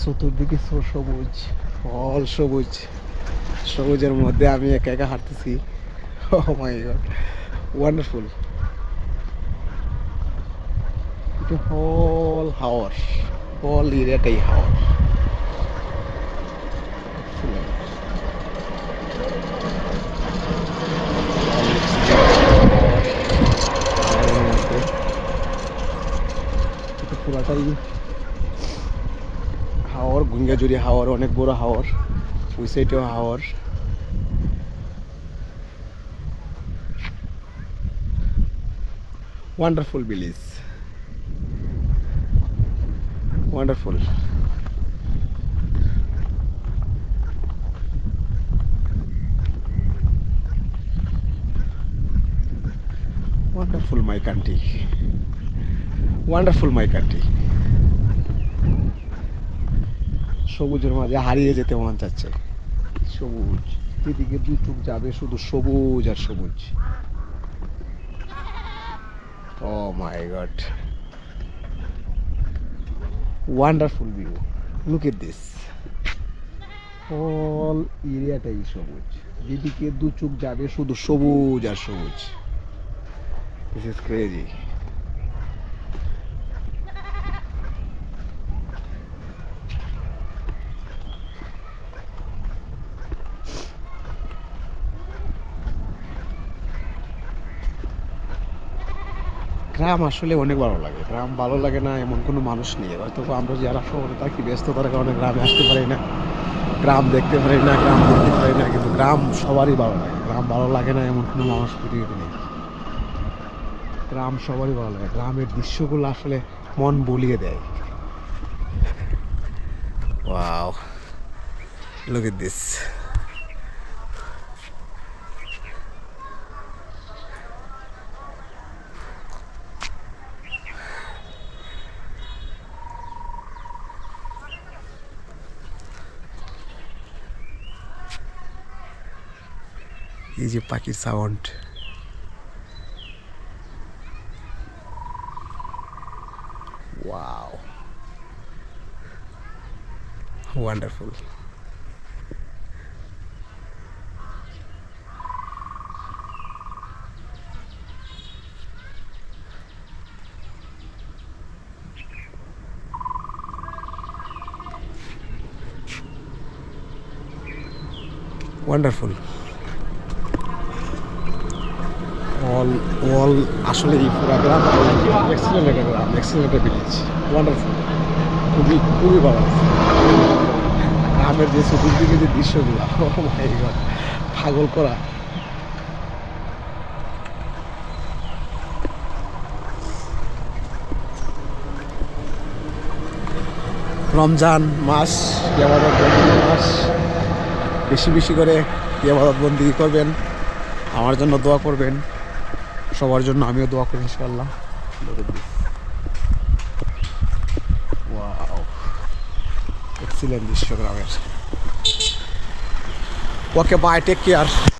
চতুর্দিকে সবুজ, ফল সবুজ। সবুজের মধ্যে আমি একা একা হাঁটতেছি। মাই গড ওয়ান্ডারফুল হল হাওয়ার হল এরিয়াটাই হাওয়ার পুরাটাই গুঙ্গাজুরি হাওয়ার, অনেক বড় হাওয়ার। ওই সাইডেও হাওয়ার। Wonderful village wonderful wonderful my country wonderful my country সবুজের মাঝে হারিয়ে যেতে মন চাচ্ছে। সবুজ। এদিকে দু চোখ যাবে শুধু সবুজ আর সবুজ। ও my god wonderful view look at this all এরিয়াটাই সবুজ। যেদিকে দু চোখ যাবে শুধু সবুজ আর সবুজ। দিস ইজ ক্রেজি গ্রাম আসলে অনেক ভালো লাগে। গ্রাম ভালো লাগে না এমন কোনো মানুষ নেই। হয়তো আমরা যারা শহরে থাকি ব্যস্ততার কারণে গ্রামে আসতে পারি না। গ্রাম দেখতে পারি না, গ্রাম দেখতে পারি না, কিন্তু গ্রাম সবারই ভালো লাগে। গ্রাম ভালো লাগে না এমন কোনো মানুষ পৃথিবীতে নেই। গ্রাম সবারই ভালো লাগে। গ্রামের দৃশ্যগুলো আসলে মন বলিয়ে দেয়। ওয়াও লুক এট দিস এই যে পাখির sound wow wonderful wonderful all all আসলে এই পুরা গ্রাম এক্সিলেন্ট একটা গ্রাম এক্সিলেন্ট একটা ভিলেজ ওয়ান্ডারফুল খুবই খুবই ভালো গ্রামের যে চতুর্দিকে যে দৃশ্যগুলো oh পাগল করা। রমজান মাস, ইয়াবাদত বন্দি মাস। বেশি বেশি করে ইয়াবাদত বন্দি করবেন। আমার জন্য দোয়া করবেন। সবার জন্য আমিও দোয়া করি ইনশাআল্লাহ। ওয়াও এক্সিলেন্ট দৃশ্য গ্রামের। Okay bye take care